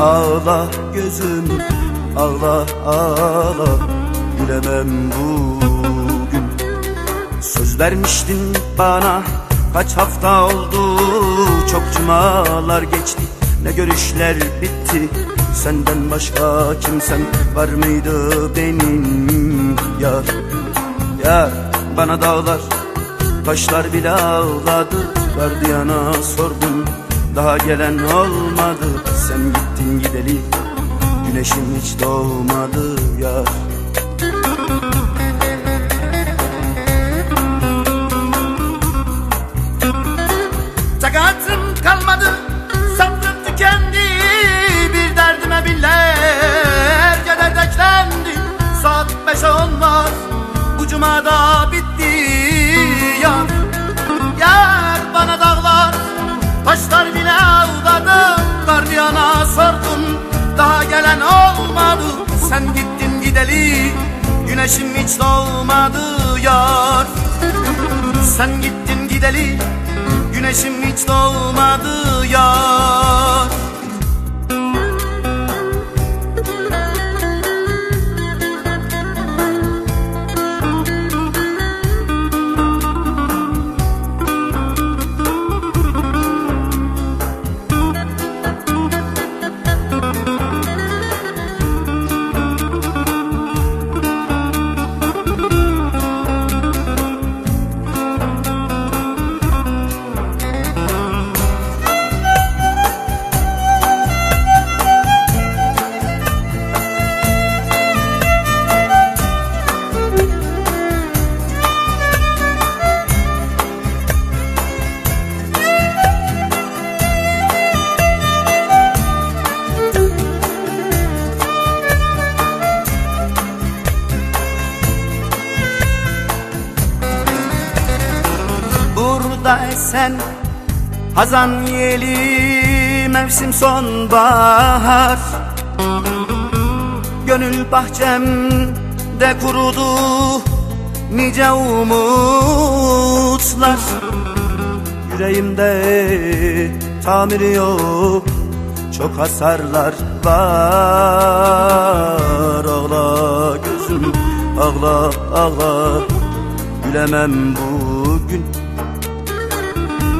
Ağla gözüm ağla ağla. Gülemem bugün. Söz vermiştin bana kaç hafta oldu? Çok cumalar geçti ne görüşler bitti? Senden başka kimsem var mıydı benim? Yar Yar bana dağlar taşlar bile ağladı. Gardiyana sordum daha gelen olmadı. Sen gittin gideli. Güneşim hiç doğmadı yar Takatim kalmadı. Sabrım tükendi. Bir derdime binlerce dert eklendi Saat beş olmaz. Bu cumada bitti Yar Taşlar bile ağladı Gardiyana sordum. Daha gelen olmadı Sen gittin gideli. Güneşim hiç doğmadı yar. Sen gittin gideli Güneşim hiç doğmadı yar Esen Hazan yeli mevsim sonbahar. Gönül bahçemde kurudu nice umutlar. Yüreğimde tamiri yok çok hasarlar var. Ağla gözüm ağla ağla. Gülemem bugün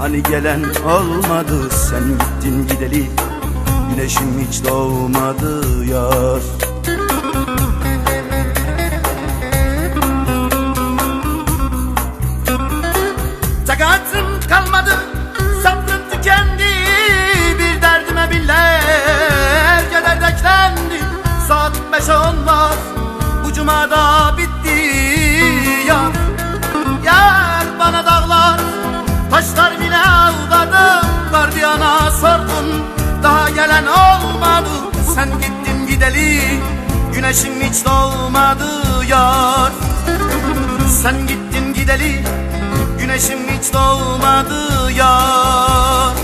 hani gelen olmadı Sen gittin gideli. Güneşim hiç doğmadı yar. Takatim kalmadı Sabrım tükendi. Bir derdime binlerce dert eklendi Saat beş olmaz Bu cumada bitti gideli Güneşim hiç doğmadı yar. Sen gittin gideli Güneşim hiç doğmadı yar.